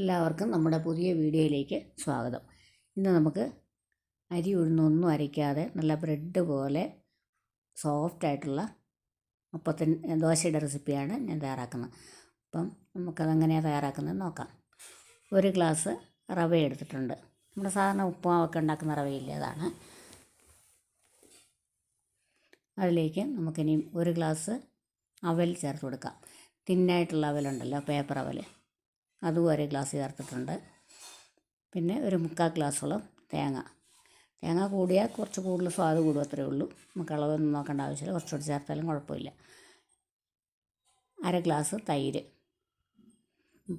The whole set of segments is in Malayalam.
എല്ലാവർക്കും നമ്മുടെ പുതിയ വീഡിയോയിലേക്ക് സ്വാഗതം. ഇന്ന് നമുക്ക് അരി ഉഴുന്നൊന്നും അരയ്ക്കാതെ നല്ല ബ്രെഡ് പോലെ സോഫ്റ്റ് ആയിട്ടുള്ള അപ്പത്തിന് ദോശയുടെ റെസിപ്പിയാണ് ഞാൻ തയ്യാറാക്കുന്നത്. അപ്പം നമുക്കതെങ്ങനെയാണ് തയ്യാറാക്കുന്നത് നോക്കാം. ഒരു ഗ്ലാസ് റവ എടുത്തിട്ടുണ്ട്. നമ്മുടെ സാധാരണ ഉപ്പുമാവൊക്കെ ഉണ്ടാക്കുന്ന റവയില്ലേ അതാണ്. അതിലേക്ക് നമുക്കിനി ഒരു ഗ്ലാസ് അവൽ ചേർത്ത് കൊടുക്കാം. തിന്നായിട്ടുള്ള അവലുണ്ടല്ലോ പേപ്പർ അവൽ. അതും ഒരു ഗ്ലാസ് ചേർത്തിട്ടുണ്ട്. പിന്നെ ഒരു മുക്കാൽ ഗ്ലാസ്സോളം തേങ്ങ. തേങ്ങ കൂടിയാൽ കുറച്ച് കൂടുതൽ സ്വാദ് കൂടും അത്രയേ ഉള്ളൂ. നമുക്ക് അളവൊന്നും നോക്കേണ്ട ആവശ്യമില്ല. കുറച്ചുകൂടി ചേർത്താലും കുഴപ്പമില്ല. അര ഗ്ലാസ് തൈര്.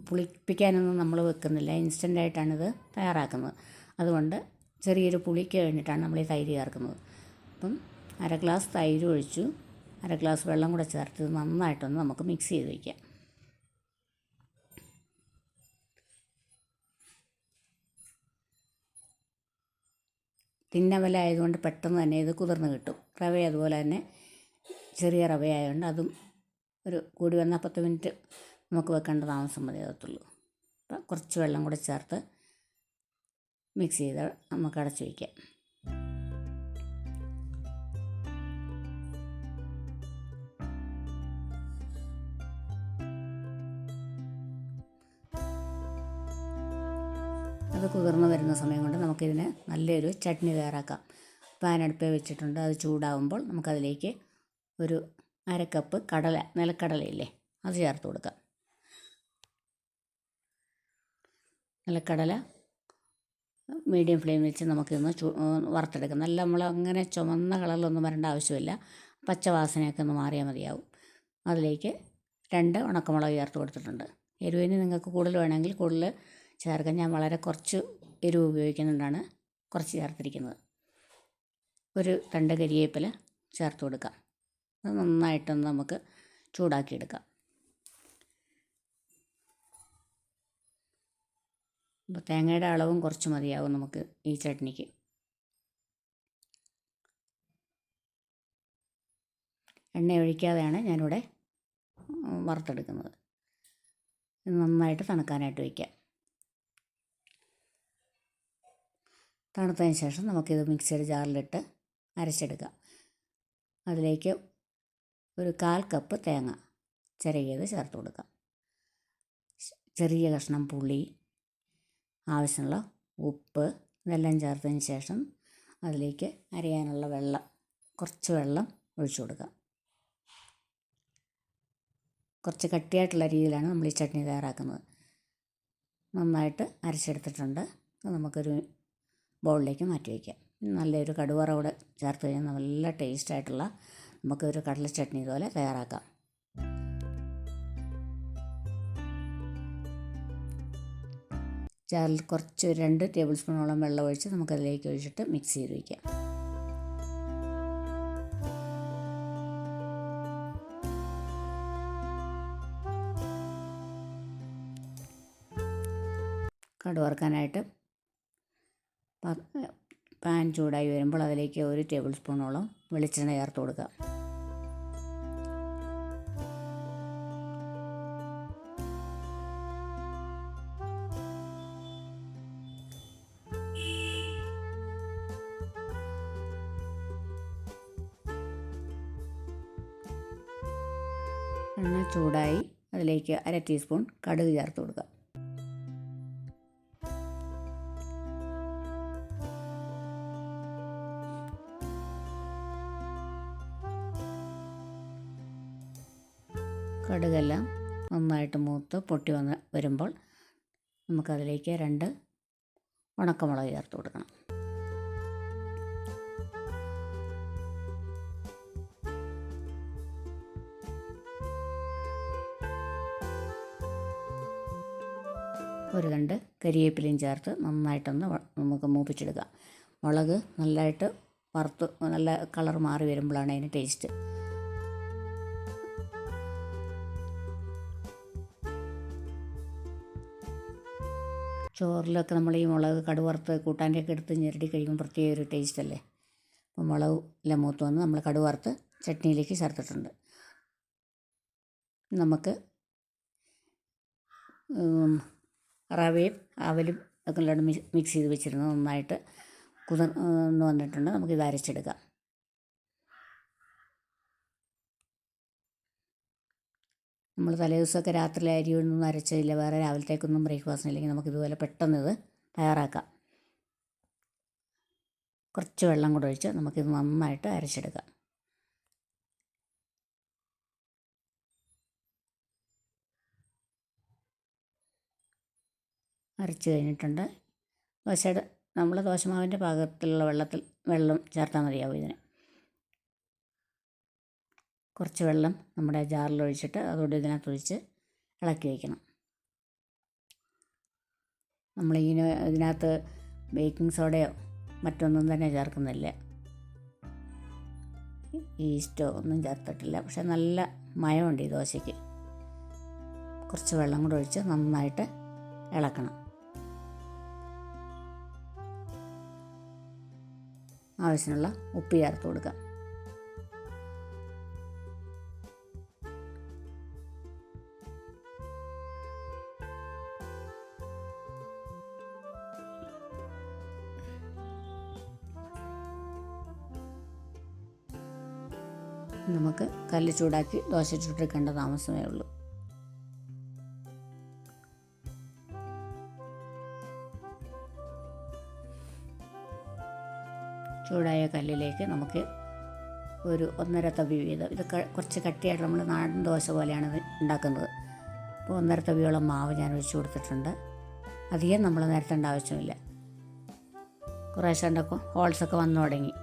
പുളിപ്പിക്കാനൊന്നും നമ്മൾ വെക്കുന്നില്ല. ഇൻസ്റ്റന്റായിട്ടാണിത് തയ്യാറാക്കുന്നത്. അതുകൊണ്ട് ചെറിയൊരു പുളിക്ക് വേണ്ടിയിട്ടാണ് നമ്മൾ ഈ തൈര് ചേർക്കുന്നത്. അപ്പം അര ഗ്ലാസ് തൈര് ഒഴിച്ചു. അര ഗ്ലാസ് വെള്ളം കൂടെ ചേർത്ത് നന്നായിട്ടൊന്ന് നമുക്ക് മിക്സ് ചെയ്ത് വയ്ക്കാം. തിന്നവല ആയതുകൊണ്ട് പെട്ടെന്ന് തന്നെ ഇത് കുതിർന്ന് കിട്ടും. റവ അതുപോലെ തന്നെ ചെറിയ റവയായതുകൊണ്ട് അതും ഒരു കൂടി വന്നാൽ പത്ത് മിനിറ്റ് നമുക്ക് വെക്കേണ്ട താമസം മതിയാകത്തുള്ളൂ അപ്പം കുറച്ച് വെള്ളം കൂടെ ചേർത്ത് മിക്സ് ചെയ്ത് നമുക്ക് അടച്ച് വയ്ക്കാം. അത് കുതിർന്ന് വരുന്ന സമയം കൊണ്ട് നമുക്കിതിന് നല്ലൊരു ചട്നി തയ്യാറാക്കാം. പാൻ അടുപ്പേ വെച്ചിട്ടുണ്ട്. അത് ചൂടാവുമ്പോൾ നമുക്കതിലേക്ക് ഒരു അര കപ്പ് കടല നിലക്കടലയില്ലേ അത് ചേർത്ത് കൊടുക്കാം. നിലക്കടല മീഡിയം ഫ്ലെയിം വെച്ച് നമുക്കിന്ന് വറുത്തെടുക്കാം. നല്ല നമ്മൾ അങ്ങനെ ചുമന്ന കളറിലൊന്നും വരേണ്ട ആവശ്യമില്ല. പച്ചവാസനയൊക്കെ ഒന്ന് മാറിയാൽ മതിയാവും. അതിലേക്ക് രണ്ട് ഉണക്കമുളക് ചേർത്ത് കൊടുത്തിട്ടുണ്ട്. എരിവിന് നിങ്ങൾക്ക് കൂടുതൽ വേണമെങ്കിൽ കൂടുതൽ ചേർക്കാം ഞാൻ വളരെ കുറച്ച് എരിവ് ഉപയോഗിക്കുന്നുണ്ടാണ് കുറച്ച് ചേർത്തിരിക്കുന്നത്. ഒരു തണ്ട് കരിയേപ്പില ചേർത്ത് കൊടുക്കാം. അത് നന്നായിട്ടൊന്ന് നമുക്ക് ചൂടാക്കിയെടുക്കാം. അപ്പോൾ തേങ്ങയുടെ അളവും കുറച്ച് മതിയാവും നമുക്ക് ഈ ചട്നിക്ക്. എണ്ണ ഒഴിക്കാതെയാണ് ഞാനിവിടെ വറുത്തെടുക്കുന്നത്. നന്നായിട്ട് തണുക്കാനായിട്ട് വയ്ക്കാം. തണുത്തതിന് ശേഷം നമുക്കിത് മിക്സിയുടെ ജാറിലിട്ട് അരച്ചെടുക്കാം. അതിലേക്ക് ഒരു കാൽ കപ്പ് തേങ്ങ ചിരകിയത് ചേർത്ത് കൊടുക്കാം. ചെറിയ കഷ്ണം പുളി ആവശ്യമുള്ള ഉപ്പ് ഇതെല്ലാം ചേർത്തതിന് ശേഷം അതിലേക്ക് അരയാനുള്ള വെള്ളം കുറച്ച് വെള്ളം ഒഴിച്ചു കൊടുക്കാം. കുറച്ച് കട്ടിയായിട്ടുള്ള രീതിയിലാണ് നമ്മൾ ഈ ചട്നി തയ്യാറാക്കുന്നത്. നന്നായിട്ട് അരച്ചെടുത്തിട്ടുണ്ട്. നമുക്കൊരു ബൗളിലേക്ക് മാറ്റി വയ്ക്കാം. നല്ലൊരു കടുവറ കൂടെ ചേർത്ത് കഴിഞ്ഞാൽ നല്ല ടേസ്റ്റായിട്ടുള്ള നമുക്കൊരു കടല ചട്നി ഇതുപോലെ തയ്യാറാക്കാം. ജാറിൽ കുറച്ച് രണ്ട് ടേബിൾ സ്പൂണോളം വെള്ളം ഒഴിച്ച് നമുക്കതിലേക്ക് ഒഴിച്ചിട്ട് മിക്സ് ചെയ്ത് വയ്ക്കാം. കടുവറുക്കാനായിട്ട് പാൻ ചൂടായി വരുമ്പോൾ അതിലേക്ക് ഒരു ടേബിൾ സ്പൂണോളം വെളിച്ചെണ്ണ ചേർത്ത് കൊടുക്കുക. എണ്ണ ചൂടായി അതിലേക്ക് അര ടീസ്പൂൺ കടുക് ചേർത്ത് കൊടുക്കുക. കടുകെല്ലാം നന്നായിട്ട് മൂത്ത് പൊട്ടി വന്ന് വരുമ്പോൾ നമുക്കതിലേക്ക് രണ്ട് ഉണക്കമുളക് ചേർത്ത് കൊടുക്കണം. ഒരു രണ്ട് കരിവേപ്പിലയും ചേർത്ത് നന്നായിട്ടൊന്ന് നമുക്ക് മൂപ്പിച്ചെടുക്കാം. മുളക് നല്ലതായിട്ട് വറുത്ത് നല്ല കളർ മാറി വരുമ്പോഴാണ് അതിന് ടേസ്റ്റ് ചോറിലൊക്കെ നമ്മൾ ഈ മുളക് കടുവറുത്ത് കൂട്ടാന്റെയൊക്കെ എടുത്ത് ഞെരടി കഴിക്കുമ്പോൾ പ്രത്യേക ഒരു ടേസ്റ്റ് അല്ലേ? അപ്പോൾ മുളക് എല്ലാം മൂത്ത് വന്ന് നമ്മൾ കടുവറുത്ത് ചട്നിയിലേക്ക് ചേർത്തിട്ടുണ്ട്. നമുക്ക് റവയും അവലും ഒക്കെ മിക്സ് ചെയ്ത് വെച്ചിരുന്നത് നന്നായിട്ട് കുതിർന്ന് വന്നിട്ടുണ്ട്. നമുക്കിത് അരച്ചെടുക്കാം. നമ്മൾ തലേ ദിവസമൊക്കെ രാത്രി അരി ഒന്നും അരച്ചില്ല വേറെ രാവിലത്തേക്കൊന്നും ബ്രേക്ക്ഫാസ്റ്റ് ഇല്ലെങ്കിൽ നമുക്ക് ഇതുപോലെ പെട്ടെന്ന് ഇത് തയ്യാറാക്കാം. കുറച്ച് വെള്ളം കൂടെ ഒഴിച്ച് നമുക്കിത് നന്നായിട്ട് അരച്ചെടുക്കാം. അരച്ച് കഴിഞ്ഞിട്ടുണ്ട്. ദോശയുടെ നമ്മൾ ദോശമാവിന്റെ പാകത്തിലുള്ള വെള്ളത്തിൽ വെള്ളം ചേർത്താൽ മതിയാവും ഇതിന്. കുറച്ച് വെള്ളം നമ്മുടെ ജാറിൽ ഒഴിച്ചിട്ട് അതുകൊണ്ട് ഇതിനകത്ത് ഒഴിച്ച് ഇളക്കി വയ്ക്കണം. നമ്മൾ ഇതിന് ഇതിനകത്ത് ബേക്കിംഗ് സോഡയോ മറ്റൊന്നും തന്നെ ചേർക്കുന്നില്ല. ഈസ്റ്റോ ഒന്നും ചേർത്തിട്ടില്ല. പക്ഷെ നല്ല മയമുണ്ട് ഈ ദോശയ്ക്ക്. കുറച്ച് വെള്ളം കൂടെ ഒഴിച്ച് നന്നായിട്ട് ഇളക്കണം. ആവശ്യമുള്ള ഉപ്പ് ചേർത്ത് കൊടുക്കാം. നമുക്ക് കല്ല് ചൂടാക്കി ദോശ ചുട്ടെടുക്കേണ്ട താമസമേ ഉള്ളൂ. ചൂടായ കല്ലിലേക്ക് നമുക്ക് ഒരു ഒന്നര തവി വീതം ഇത് കുറച്ച് കട്ടിയായിട്ട് നമ്മൾ നാടൻ ദോശ പോലെയാണ് ഉണ്ടാക്കുന്നത്. അപ്പോൾ ഒന്നര തവിയോളം മാവ് ഞാൻ ഒഴിച്ചു കൊടുത്തിട്ടുണ്ട്. അധികം നമ്മൾ നിരത്തേണ്ട ആവശ്യമില്ല. കുറേശ്ശെ ഹോൾസൊക്കെ വന്നു തുടങ്ങി.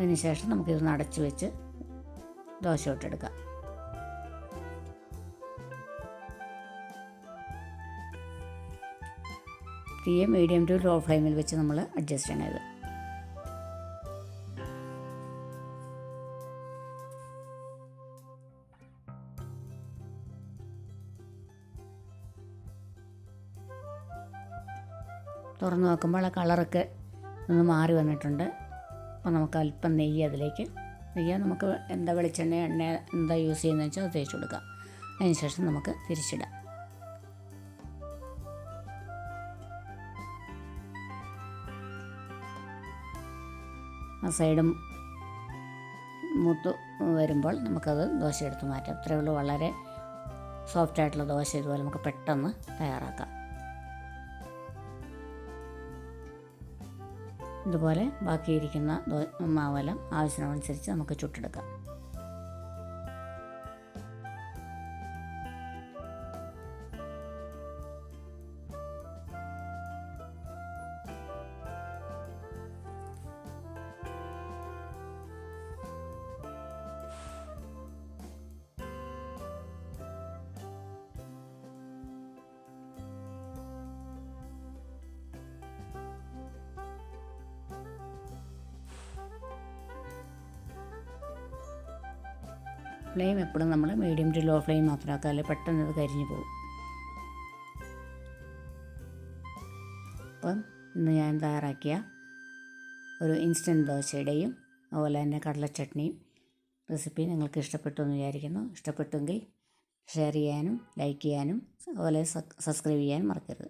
അതിന് ശേഷം നമുക്കിതൊന്ന് അടച്ച് വെച്ച് ദോശ ഇട്ടെടുക്കാം തീയ മീഡിയം ടു ലോ ഫ്ലെയിമിൽ വെച്ച് നമ്മൾ അഡ്ജസ്റ്റ് ചെയ്യണത്. തുറന്ന് നോക്കുമ്പോൾ ആ കളറൊക്കെ ഒന്ന് മാറി വന്നിട്ടുണ്ട്. അപ്പോൾ നമുക്ക് അല്പം നെയ്യ് അതിലേക്ക്. നെയ്യ് നമുക്ക് എന്താ വെളിച്ചെണ്ണ എണ്ണ എന്താ യൂസ് ചെയ്യുന്നത് വെച്ചാൽ അത് തേച്ച് കൊടുക്കാം. അതിന് ശേഷം നമുക്ക് തിരിച്ചിടാം. ആ സൈഡും മൂത്ത് വരുമ്പോൾ നമുക്കത് ദോശ എടുത്ത് മാറ്റാം. അത്രയേ ഉള്ളൂ. വളരെ സോഫ്റ്റായിട്ടുള്ള ദോശ ഇതുപോലെ നമുക്ക് പെട്ടെന്ന് തയ്യാറാക്കാം. ഇതുപോലെ ബാക്കിയിരിക്കുന്ന മാവെല്ലാം ആവശ്യത്തിനനുസരിച്ച് നമുക്ക് ചുട്ടെടുക്കാം. ഫ്ലെയിം എപ്പോഴും നമ്മൾ മീഡിയം ടു ലോ ഫ്ലെയിം മാത്രം ആക്കാല്ലേ പെട്ടെന്ന് അത് കരിഞ്ഞു പോകും. അപ്പം ഇന്ന് ഞാൻ തയ്യാറാക്കിയ ഒരു ഇൻസ്റ്റന്റ് ദോശയുടെയും അതുപോലെ തന്നെ കടലച്ചട്നിയും റെസിപ്പി നിങ്ങൾക്ക് ഇഷ്ടപ്പെട്ടു എന്ന് വിചാരിക്കുന്നു. ഇഷ്ടപ്പെട്ടെങ്കിൽ ഷെയർ ചെയ്യാനും ലൈക്ക് ചെയ്യാനും അതുപോലെ സബ്സ്ക്രൈബ് ചെയ്യാനും മറക്കരുത്.